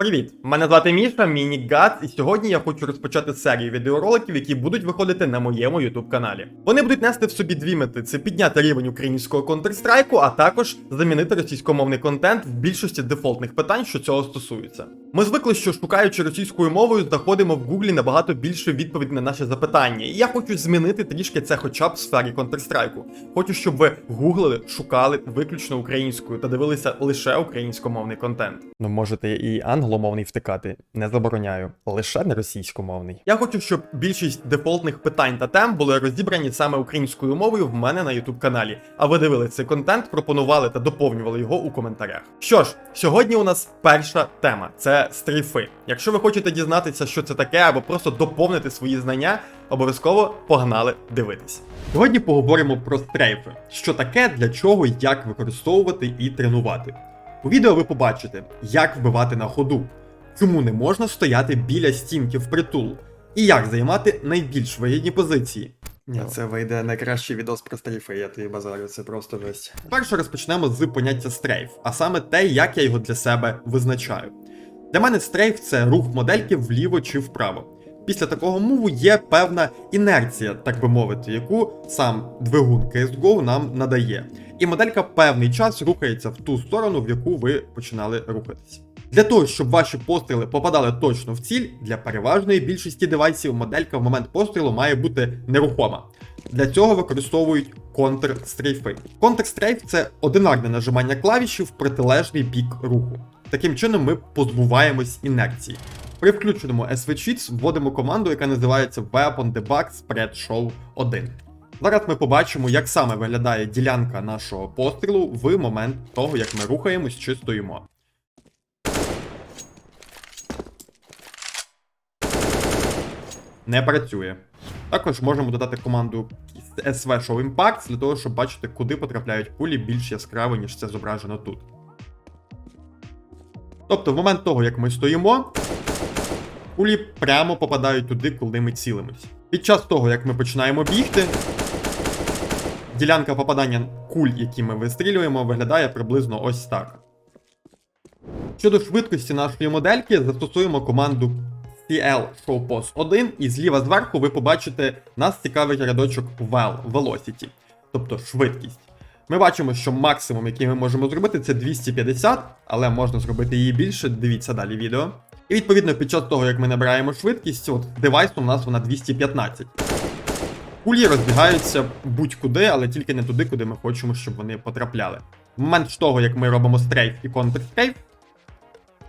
Привіт! Мене звати Міша, Міні Газ, і сьогодні я хочу розпочати серію відеороликів, які будуть виходити на моєму YouTube каналі. Вони будуть нести в собі дві мети: це підняти рівень українського Counter-Strike, а також замінити російськомовний контент в більшості дефолтних питань, що цього стосується. Ми звикли, що шукаючи російською мовою, знаходимо в Гуглі набагато більше відповідей на наші запитання. І я хочу змінити трішки це хоча б в сфері Counter-Strike. Хочу, щоб ви гуглили, шукали виключно українською та дивилися лише українськомовний контент. Ну можете і англомовний втикати, не забороняю, лише не російськомовний. Я хочу, щоб більшість дефолтних питань та тем були розібрані саме українською мовою в мене на YouTube каналі. А ви дивилися цей контент, пропонували та доповнювали його у коментарях. Що ж, сьогодні у нас перша тема це стрейфи. Якщо ви хочете дізнатися, що це таке, або просто доповнити свої знання, обов'язково погнали дивитись. Сьогодні поговоримо про стрейфи, що таке, для чого як використовувати і тренувати. У відео ви побачите, як вбивати на ходу, чому не можна стояти біля стінки впритул, і як займати найбільш вигідні позиції. Ні, це вийде найкращий відос про стрейфи, я тобі базарю, це просто жесть. Перше розпочнемо з поняття стрейф, а саме те, як я його для себе визначаю. Для мене стрейф це рух модельки вліво чи вправо. Після такого муву є певна інерція, так би мовити, яку сам двигун CSGO нам надає. І моделька певний час рухається в ту сторону, в яку ви починали рухатись. Для того, щоб ваші постріли попадали точно в ціль, для переважної більшості девайсів моделька в момент пострілу має бути нерухома. Для цього використовують контрстрейфи. Контрстрейф це одинарне нажимання клавіші в протилежний бік руху. Таким чином ми позбуваємось інерції. При включеному SVCheats вводимо команду, яка називається Weapon Debug Spread Show 1. Зараз ми побачимо, як саме виглядає ділянка нашого пострілу в момент того, як ми рухаємось чи стоїмо. Не працює. Також можемо додати команду SV Show Impacts для того, щоб бачити, куди потрапляють кулі більш яскраво, ніж це зображено тут. Тобто, в момент того, як ми стоїмо, кулі прямо попадають туди, коли ми цілимось. Під час того, як ми починаємо бігти, ділянка попадання куль, які ми вистрілюємо, виглядає приблизно ось так. Щодо швидкості нашої модельки, застосуємо команду CL Showpos 1, і зліва зверху ви побачите нас цікавить рядочок Well Velocity, тобто швидкість. Ми бачимо, що максимум, який ми можемо зробити, це 250, але можна зробити її більше, дивіться далі відео. І відповідно під час того, як ми набираємо швидкість, от девайсом у нас вона 215. Кулі розбігаються будь-куди, але тільки не туди, куди ми хочемо, щоб вони потрапляли. В момент того, як ми робимо стрейф і контрстрейф,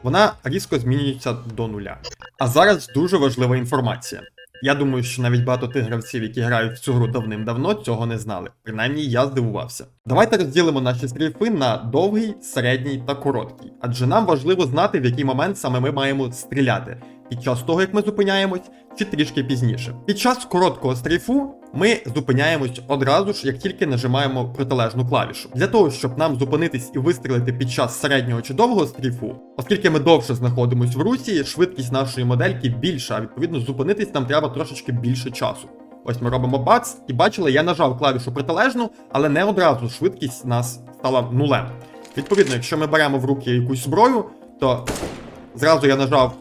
вона різко змінюється до нуля. А зараз дуже важлива інформація. Я думаю, що навіть багато тих гравців, які грають в цю гру давним-давно, цього не знали. Принаймні я здивувався. Давайте розділимо наші стрільфи на довгий, середній та короткий, адже нам важливо знати, в який момент саме ми маємо стріляти. Під час того, як ми зупиняємось, чи трішки пізніше. Під час короткого стрейфу ми зупиняємось одразу ж, як тільки нажимаємо протилежну клавішу. Для того, щоб нам зупинитись і вистрілити під час середнього чи довгого стрейфу, оскільки ми довше знаходимось в русі, швидкість нашої модельки більша, а відповідно зупинитись нам треба трошечки більше часу. Ось ми робимо бац, і бачили, я нажав клавішу протилежну, але не одразу швидкість нас стала нулем. Відповідно, якщо ми беремо в руки якусь зброю, то зразу я нажав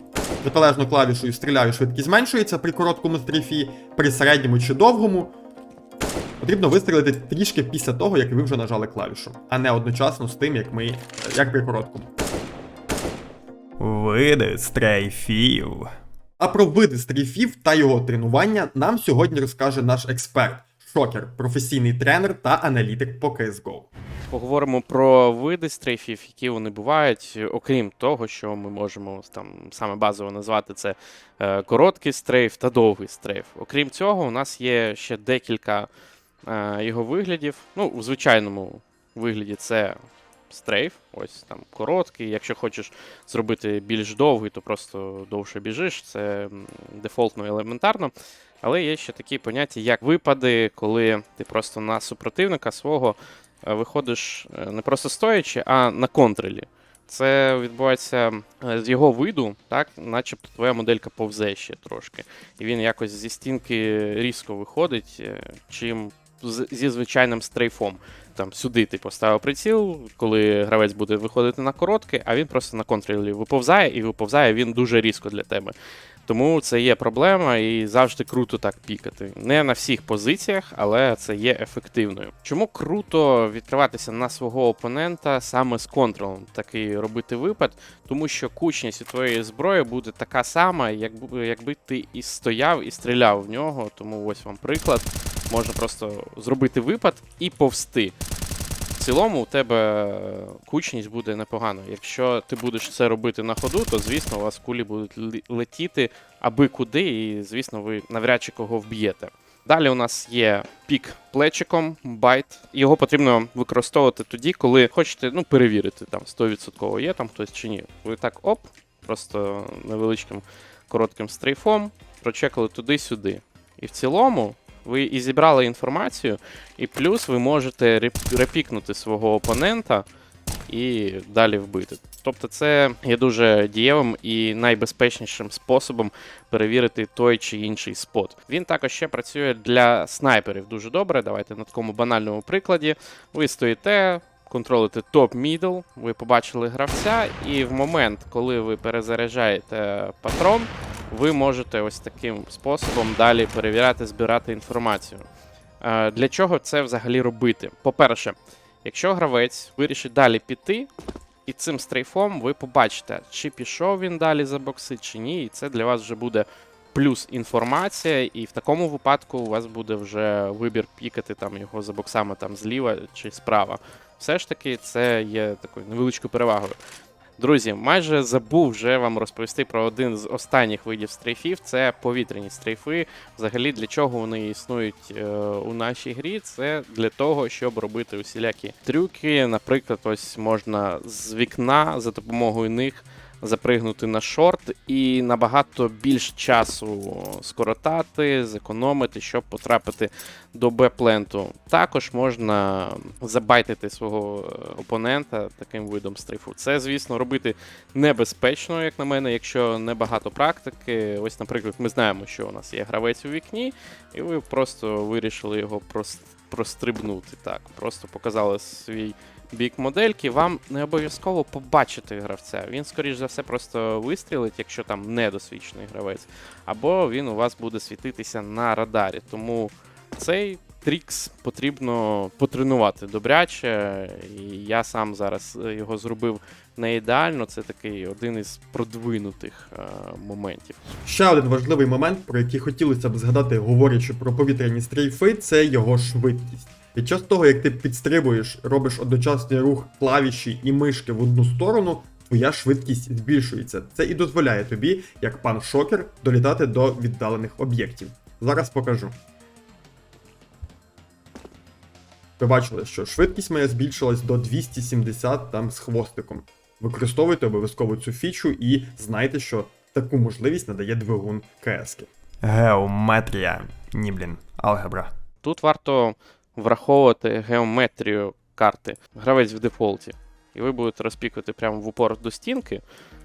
протилежну клавішу і стріляю, швидкість зменшується при короткому стріфі, при середньому чи довгому. Потрібно вистрілити трішки після того, як ви вже нажали клавішу, а не одночасно з тим, як ми як при короткому. Види стрейфів. А про види стрейфів та його тренування нам сьогодні розкаже наш експерт, шокер, професійний тренер та аналітик по CSGO. Поговоримо про види стрейфів, які вони бувають, окрім того, що ми можемо там саме базово назвати це е, короткий стрейф та довгий стрейф. Окрім цього, у нас є ще декілька е, його виглядів. Ну, у звичайному вигляді це стрейф, ось там короткий. Якщо хочеш зробити більш довгий, то просто довше біжиш. Це дефолтно елементарно. Але є ще такі поняття, як випади, коли ти просто на супротивника свого виходиш е, не просто стоячи, а на контролі. Це відбувається е, з його виду, так, начебто твоя моделька повзе ще трошки. І він якось зі стінки різко виходить, е, чим зі звичайним стрейфом. там сюди ти поставив приціл, коли гравець буде виходити на коротке, а він просто на контролі виповзає, і виповзає він дуже різко для тебе. Тому це є проблема, і завжди круто так пікати. Не на всіх позиціях, але це є ефективною. Чому круто відкриватися на свого опонента саме з контролем, такий робити випад, тому що кучність твоєї зброї буде така сама, якби, якби ти і стояв і стріляв в нього. Тому ось вам приклад. Можна просто зробити випад і повсти. В цілому у тебе кучність буде непогано. Якщо ти будеш це робити на ходу, то звісно у вас кулі будуть летіти аби куди, і звісно, ви навряд чи кого вб'єте. Далі у нас є пік плечиком, байт. Його потрібно використовувати тоді, коли хочете ну, перевірити, там 100% є там хтось чи ні. Ви так оп, просто невеличким коротким стрейфом прочекали туди-сюди. І в цілому ви і зібрали інформацію, і плюс ви можете репікнути свого опонента і далі вбити. Тобто це є дуже дієвим і найбезпечнішим способом перевірити той чи інший спот. Він також ще працює для снайперів дуже добре. Давайте на такому банальному прикладі. Ви стоїте, контролите топ-мідл, ви побачили гравця, і в момент, коли ви перезаряджаєте патрон, ви можете ось таким способом далі перевіряти, збирати інформацію. Е, Для чого це взагалі робити? По-перше, якщо гравець вирішить далі піти, і цим стрейфом ви побачите, чи пішов він далі за бокси, чи ні, і це для вас вже буде плюс інформація, і в такому випадку у вас буде вже вибір пікати там його за боксами там зліва чи справа. Все ж таки, це є такою невеличкою перевагою. Друзі, майже забув вже вам розповісти про один з останніх видів стрейфів. Це повітряні стрейфи. Взагалі, для чого вони існують е, у нашій грі? Це для того, щоб робити усілякі трюки. Наприклад, ось можна з вікна за допомогою них запригнути на шорт і набагато більш часу скоротати, зекономити, щоб потрапити до Б-пленту. Також можна забайтити свого е, опонента таким видом стрейфу. Це, звісно, робити небезпечно, як на мене, якщо небагато практики. Ось, наприклад, ми знаємо, що у нас є гравець у вікні, і ви просто вирішили його прос- прострибнути. Так, просто показали свій бік модельки. Вам не обов'язково побачити гравця. Він, скоріш за все, просто вистрілить, якщо там недосвідчений гравець, або він у вас буде світитися на радарі. Тому цей трікс потрібно потренувати добряче. І я сам зараз е, його зробив не ідеально. Це такий один із продвинутих е, моментів. Ще один важливий момент, про який хотілося б згадати, говорячи про повітряні стрейфи, це його швидкість. Під час того, як ти підстрибуєш, робиш одночасний рух клавіші і мишки в одну сторону, твоя швидкість збільшується. Це і дозволяє тобі, як пан шокер, долітати до віддалених об'єктів. Зараз покажу. Ви бачили, що швидкість моя збільшилась до 270 там з хвостиком. Використовуйте обов'язково цю фічу і знайте, що таку можливість надає двигун КС. Геометрія. Ні, блін, алгебра. Тут варто враховувати геометрію карти. Гравець в дефолті, і ви будете розпікувати прямо в упор до стінки,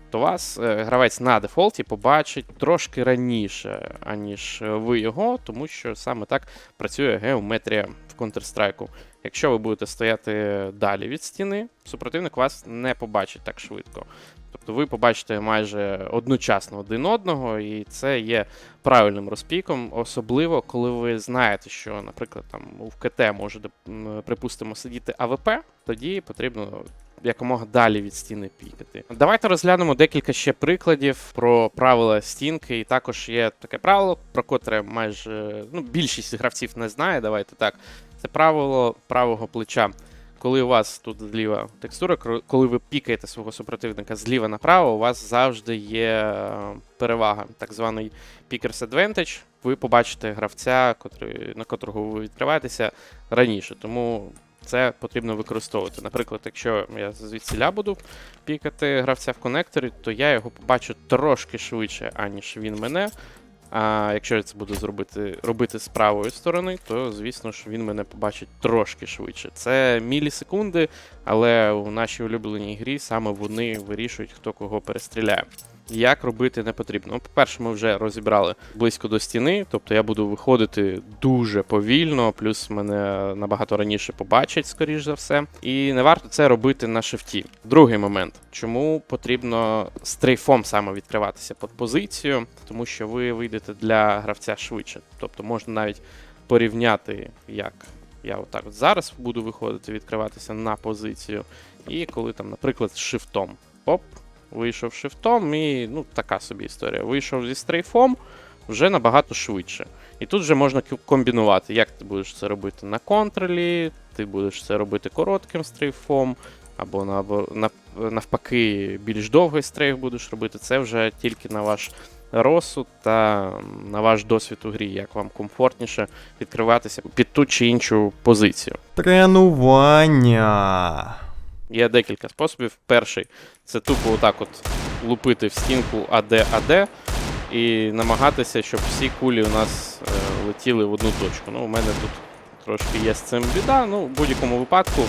то вас е, гравець на дефолті побачить трошки раніше, аніж ви його, тому що саме так працює геометрія в Counter-Strike. Якщо ви будете стояти далі від стіни, супротивник вас не побачить так швидко. Тобто ви побачите майже одночасно один одного, і це є правильним розпіком, особливо коли ви знаєте, що, наприклад, там в КТ може, припустимо, сидіти АВП, тоді потрібно якомога далі від стіни пікати. Давайте розглянемо декілька ще прикладів про правила стінки. І також є таке правило, про котре майже ну, більшість гравців не знає. Давайте так. Це правило правого плеча. Коли у вас тут зліва текстура, коли ви пікаєте свого супротивника зліва направо, у вас завжди є е, перевага, так званий Pickers Advantage. Ви побачите гравця, на котрого ви відкриваєтеся раніше. Тому це потрібно використовувати. Наприклад, якщо я звідсіля буду пікати гравця в конекторі, то я його побачу трошки швидше, аніж він мене. А якщо я це буду зробити, робити з правої сторони, то звісно ж він мене побачить трошки швидше. Це мілісекунди, але у нашій улюбленій грі саме вони вирішують, хто кого перестріляє. Як робити не потрібно. Ну, по-перше, ми вже розібрали близько до стіни, тобто я буду виходити дуже повільно, плюс мене набагато раніше побачать, скоріш за все. І не варто це робити на шифті. Другий момент, чому потрібно стрейфом саме відкриватися під позицію, тому що ви вийдете для гравця швидше. Тобто можна навіть порівняти, як я отак от зараз буду виходити, відкриватися на позицію, і коли там, наприклад, з шифтом. Оп, вийшов шифтом, і ну така собі історія. Вийшов зі стрейфом вже набагато швидше. І тут вже можна комбінувати, як ти будеш це робити на контролі, ти будеш це робити коротким стрейфом, або навпаки, більш довгий стрейф будеш робити. Це вже тільки на ваш розсуд та на ваш досвід у грі, як вам комфортніше відкриватися під ту чи іншу позицію. Тренування. Є декілька способів. Перший це тупо отак от лупити в стінку АД АД і намагатися, щоб всі кулі у нас е, летіли в одну точку. Ну, у мене тут трошки є з цим біда. Ну, в будь-якому випадку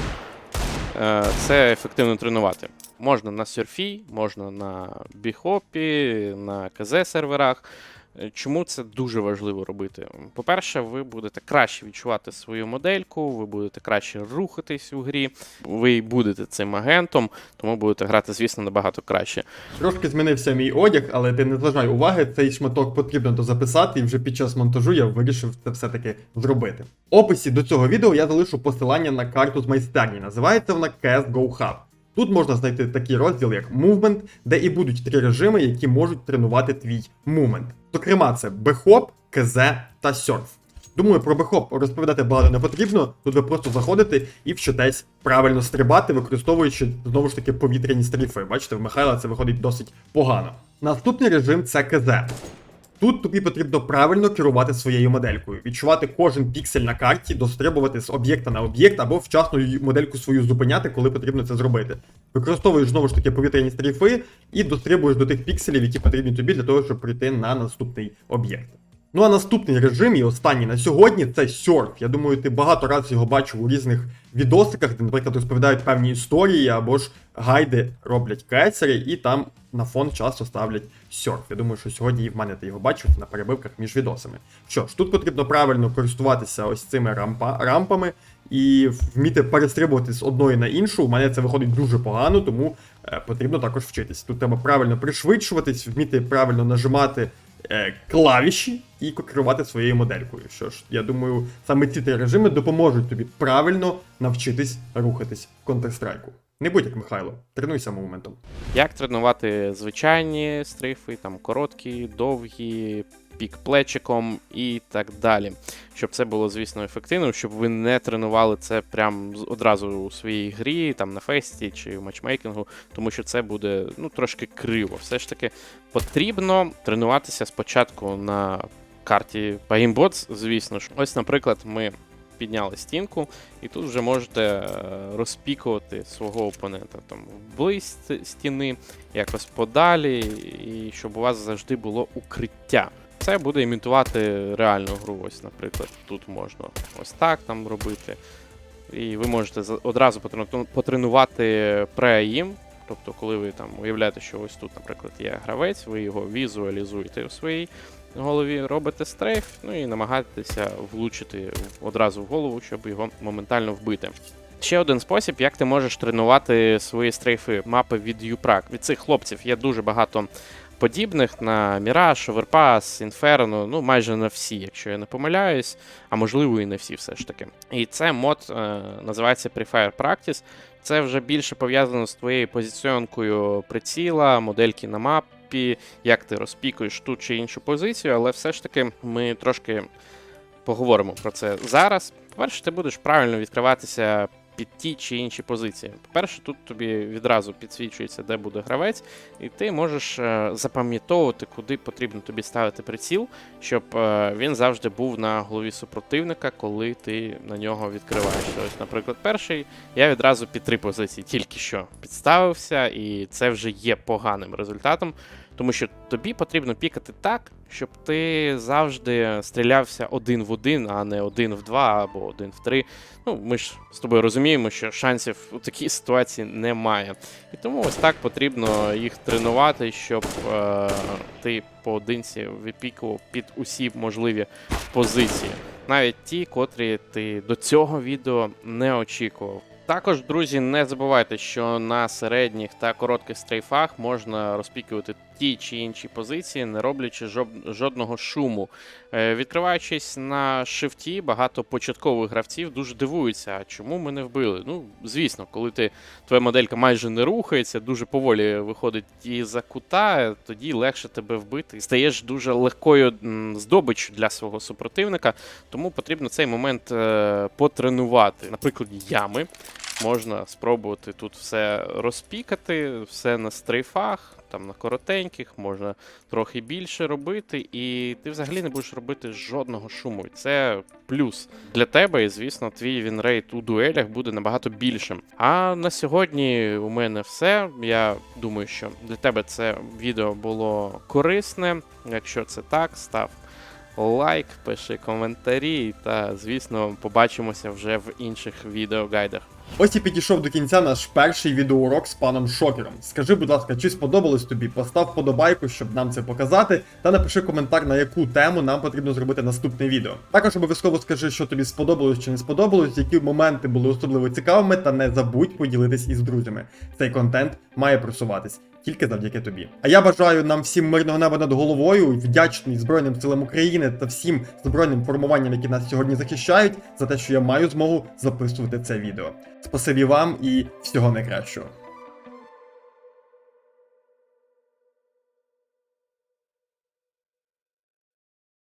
е, це ефективно тренувати. Можна на серфі, можна на біхопі, на КЗ серверах. Е, Чому це дуже важливо робити? По-перше, ви будете краще відчувати свою модельку, ви будете краще рухатись у грі, ви будете цим агентом, тому будете грати, звісно, набагато краще. Трошки змінився мій одяг, але ти не зважай уваги, цей шматок потрібно дозаписати, і вже під час монтажу я вирішив це все-таки зробити. В описі до цього відео я залишу посилання на карту з майстерні. Називається вона CS Go Hub. Тут можна знайти такий розділ, як Movement, де і будуть три режими, які можуть тренувати твій мувмент. Зокрема, це бехоп, КЗ та серф. Думаю, про бехоп розповідати багато не потрібно. Тут ви просто заходите і вчитесь правильно стрибати, використовуючи знову ж таки повітряні стріфи. Бачите, в Михайла це виходить досить погано. Наступний режим це КЗ. Тут тобі потрібно правильно керувати своєю моделькою, відчувати кожен піксель на карті, дострибувати з об'єкта на об'єкт або вчасно модельку свою зупиняти, коли потрібно це зробити. Використовуєш знову ж таки повітряні стріфи і дострибуєш до тих пікселів, які потрібні тобі для того, щоб прийти на наступний об'єкт. Ну а наступний режим і останній на сьогодні це серф. Я думаю, ти багато разів його бачив у різних відосиках, де, наприклад, розповідають певні історії або ж гайди роблять кецери, і там на фон часто ставлять серф. Я думаю, що сьогодні і в мене ти його бачив на перебивках між відосами. Що ж, тут потрібно правильно користуватися ось цими рампа, рампами і вміти перестрибувати з одної на іншу. У мене це виходить дуже погано, тому е, потрібно також вчитись. Тут треба правильно пришвидшуватись, вміти правильно нажимати клавіші і керувати своєю моделькою. Що ж, я думаю, саме ці три режими допоможуть тобі правильно навчитись рухатись в Counter-Strike. Не будь як Михайло, тренуйся моментом. Як тренувати звичайні стрифи, там короткі, довгі, пік плечиком і так далі. Щоб це було, звісно, ефективно, щоб ви не тренували це прям одразу у своїй грі, там на фесті чи в матчмейкінгу, тому що це буде ну, трошки криво. Все ж таки потрібно тренуватися спочатку на карті Paintbots, звісно ж. Ось, наприклад, ми підняли стінку, і тут вже можете е, розпікувати свого опонента там вблизь ст- стіни, якось подалі, і щоб у вас завжди було укриття. Це буде імітувати реальну гру. Ось, наприклад, тут можна ось так там робити. І ви можете одразу потренувати преїм. Тобто, коли ви там уявляєте, що ось тут, наприклад, є гравець, ви його візуалізуєте у своїй голові, робите стрейф, ну і намагаєтеся влучити одразу в голову, щоб його моментально вбити. Ще один спосіб, як ти можеш тренувати свої стрейфи мапи від Юпрак. Від цих хлопців є дуже багато подібних на Mirage, Overpass, Inferno, ну майже на всі, якщо я не помиляюсь, а можливо і не всі все ж таки. І це мод е, називається Prefire Practice. Це вже більше пов'язано з твоєю позиціонкою приціла, модельки на мапі, як ти розпікуєш ту чи іншу позицію, але все ж таки ми трошки поговоримо про це зараз. По-перше, ти будеш правильно відкриватися під ті чи інші позиції. По-перше, тут тобі відразу підсвічується, де буде гравець, і ти можеш е, запам'ятовувати, куди потрібно тобі ставити приціл, щоб е, він завжди був на голові супротивника, коли ти на нього відкриваєш. Ось, наприклад, перший я відразу під три позиції тільки що підставився, і це вже є поганим результатом. Тому що тобі потрібно пікати так, щоб ти завжди стрілявся один в один, а не один в два або один в три. Ну, ми ж з тобою розуміємо, що шансів у такій ситуації немає. І тому ось так потрібно їх тренувати, щоб е, ти поодинці випікував під усі можливі позиції, навіть ті, котрі ти до цього відео не очікував. Також, друзі, не забувайте, що на середніх та коротких стрейфах можна розпікувати ті чи інші позиції, не роблячи жодного шуму. Е, Відкриваючись на шифті, багато початкових гравців дуже дивуються, чому ми не вбили. Ну, звісно, коли ти твоя моделька майже не рухається, дуже поволі виходить із-за кута, тоді легше тебе вбити. Стаєш дуже легкою здобиччю для свого супротивника, тому потрібно цей момент е, потренувати. Наприклад, ями. Можна спробувати тут все розпікати, все на стрейфах, там на коротеньких, можна трохи більше робити, і ти взагалі не будеш робити жодного шуму. І це плюс для тебе, і звісно, твій вінрейт у дуелях буде набагато більшим. А на сьогодні у мене все. Я думаю, що для тебе це відео було корисне. Якщо це так, став лайк, пиши коментарі, та звісно, побачимося вже в інших відеогайдах. Ось і підійшов до кінця наш перший відеоурок з паном Шокером. Скажи, будь ласка, чи сподобалось тобі? Постав вподобайку, щоб нам це показати, та напиши коментар, на яку тему нам потрібно зробити наступне відео. Також обов'язково скажи, що тобі сподобалось чи не сподобалось, які моменти були особливо цікавими, та не забудь поділитись із друзями. Цей контент має просуватись. Тільки завдяки тобі. А я бажаю нам всім мирного неба над головою, вдячний Збройним силам України та всім збройним формуванням, які нас сьогодні захищають, за те, що я маю змогу записувати це відео. Спасибі вам і всього найкращого.